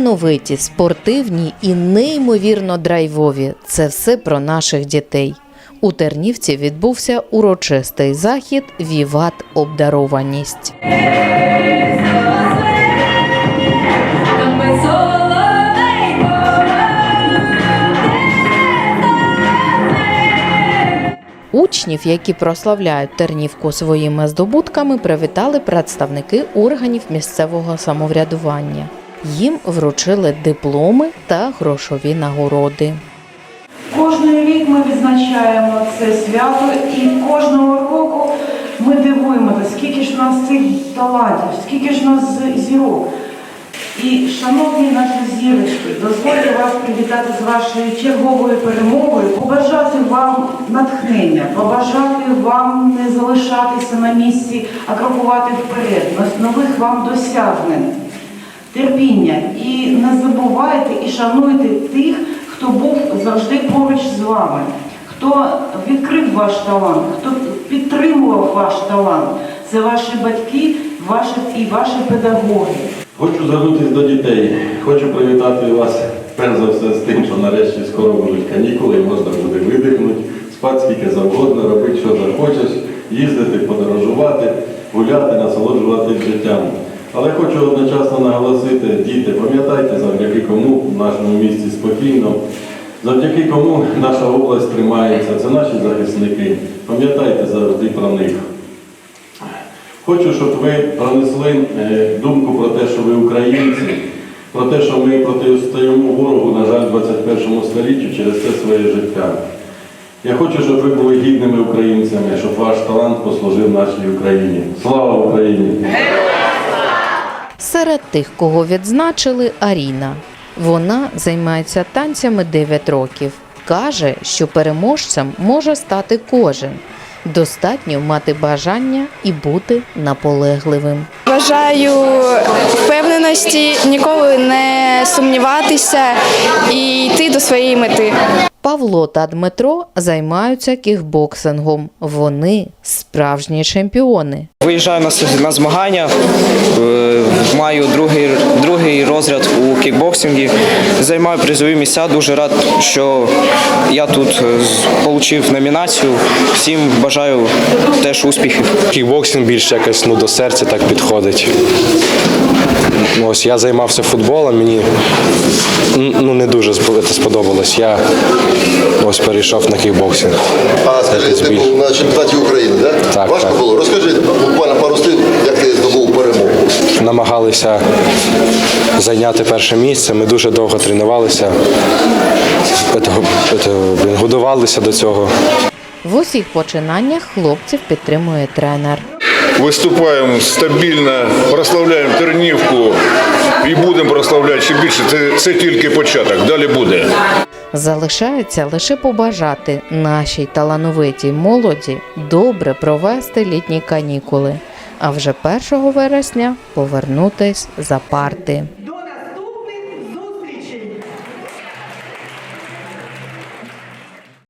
Талановиті, спортивні і неймовірно драйвові це все про наших дітей. У Тернівці відбувся урочистий захід Віват обдарованість. Учнів, які прославляють Тернівку своїми здобутками, привітали представники органів місцевого самоврядування. Їм вручили дипломи та грошові нагороди. Кожний рік ми відзначаємо це свято, і кожного року ми дивуємося, скільки ж в нас цих талантів, скільки ж в нас зірок. І, шановні наші зірочки, дозвольте вас привітати з вашою черговою перемогою, побажати вам натхнення, побажати вам не залишатися на місці, а крокувати вперед, нових вам досягнень, терпіння. І не забувайте і шануйте тих, хто був завжди поруч з вами, хто відкрив ваш талант, хто підтримував ваш талант. Це ваші батьки, ваші і ваші педагоги. Хочу звернутися до дітей. Хочу привітати вас перш за все з тим, що нарешті скоро будуть канікули і можна буде видихнути, спати скільки завгодно, робити, що захочеш, їздити, подорожувати, гуляти, насолоджуватись життям. Але хочу одночасно наголосити, діти, пам'ятайте, завдяки кому в нашому місті спокійно, завдяки кому наша область тримається, це наші захисники. Пам'ятайте завжди про них. Хочу, щоб ви пронесли е, думку про те, що ви українці, про те, що ми протистоїмо ворогу, на жаль, 21 столітті через це своє життя. Я хочу, щоб ви були гідними українцями, щоб ваш талант послужив нашій Україні. Слава Україні! Серед тих, кого відзначили, Аріна. Вона займається танцями 9 років. Каже, що переможцем може стати кожен. Достатньо мати бажання і бути наполегливим. Бажаю впевненості, ніколи не сумніватися і йти до своєї мети. Павло та Дмитро займаються кікбоксингом. Вони справжні чемпіони. Виїжджаю на, змагання, е, маю другий, другий розряд у кікбоксингі, займаю призові місця. Дуже рад, що я тут отримав номінацію. Всім бажаю теж успіхів. Кікбоксинг більш якось ну, до серця так підходить. Ну, Ось я займався футболом, мені ну, не дуже спо- сподобалось. Я ось перейшов на кікбоксинг. А скажи, ти був на чемпіонаті України, да? Так, Важко так. було? Розкажи буквально пару слів, як ти здобув перемогу. Намагалися зайняти перше місце. Ми дуже довго тренувалися, годувалися до цього. В усіх починаннях хлопців підтримує тренер. Виступаємо стабільно, прославляємо Тернівку і будемо прославляти ще більше. Це, це тільки початок, далі буде. Залишається лише побажати нашій талановитій молоді добре провести літні канікули, а вже 1 вересня повернутись за парти.